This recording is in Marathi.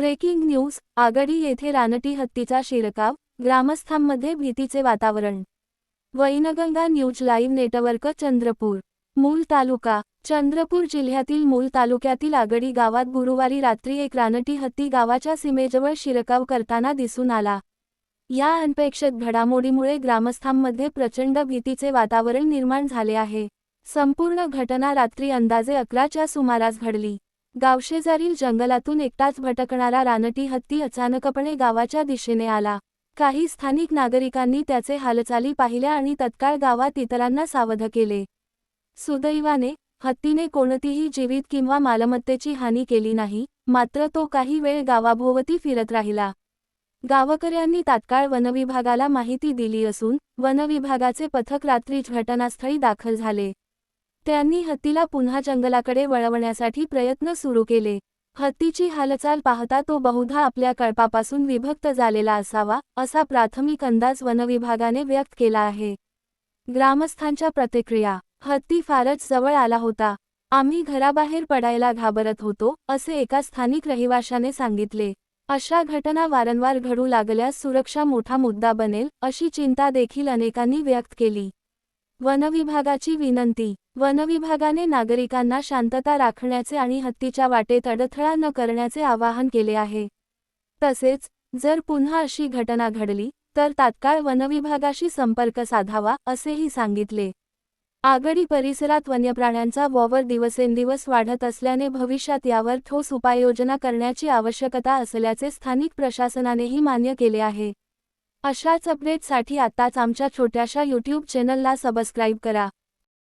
ब्रेकिंग न्यूज आगडी येथे रानटी हत्तीचा शिरकाव ग्रामस्थांमध्ये भीतीचे वातावरण. Wainganga news live network Chandrapur Mul तालुका चंद्रपूर जिल्ह्यातील मूल तालुक्यातील आगडी गावात गुरुवारी रात्री एक रानटी हत्ती गावाच्या सीमेजवळ शिरकाव करताना दिसून आला. या अनपेक्षित घडामोडीमुळे ग्रामस्थांमध्ये प्रचंड भीतीचे वातावरण निर्माण झाले आहे. संपूर्ण घटना रात्री अंदाजे अकराच्या सुमारास घडली. गावशेजारील जंगलातून एकटाच भटकणारा रानटी हत्ती अचानकपणे गावाच्या दिशेने आला. काही स्थानिक नागरिकांनी त्याचे हालचाली पाहिल्या आणि तत्काळ गावात इतरांना सावध केले. सुदैवाने हत्तीने कोणतीही जीवित किंवा मालमत्तेची हानी केली नाही मात्र तो काही वेळ गावाभोवती फिरत राहिला. गावकऱ्यांनी तात्काळ वनविभागाला माहिती दिली असून वनविभागाचे पथक रात्रीच घटनास्थळी दाखल झाले. त्यांनी हत्तीला पुन्हा जंगलाकडे वळवण्यासाठी प्रयत्न सुरू केले. हत्तीची हालचाल पाहता तो बहुधा आपल्या कळपापासून विभक्त झालेला असावा असा प्राथमिक अंदाज वनविभागाने व्यक्त केला आहे. ग्रामस्थांच्या प्रतिक्रिया. हत्ती फारच जवळ आला होता. आम्ही घराबाहेर पडायला घाबरत होतो असे एका स्थानिक रहिवाशाने सांगितले. अशा घटना वारंवार घडू लागल्यास सुरक्षा मोठा मुद्दा बनेल अशी चिंता देखील अनेकांनी व्यक्त केली. वनविभागाची विनंती. वनविभागाने नागरिकांना शांतता राखण्याचे आणि हत्तीच्या वाटेत अडथळा न करण्याचे आवाहन केले आहे. तसेच जर पुन्हा अशी घटना घडली तर तात्काळ वनविभागाशी संपर्क साधावा असेही सांगितले. आगडी परिसरात वन्यप्राण्यांचा वॉवर दिवसेंदिवस वाढत असल्याने भविष्यात यावर ठोस उपाययोजना करण्याची आवश्यकता असल्याचे स्थानिक प्रशासनानेही मान्य केले आहे. अशाच अपडेटसाठी आत्ताच आमच्या छोट्याशा यूट्यूब चॅनलला सबस्क्राईब करा.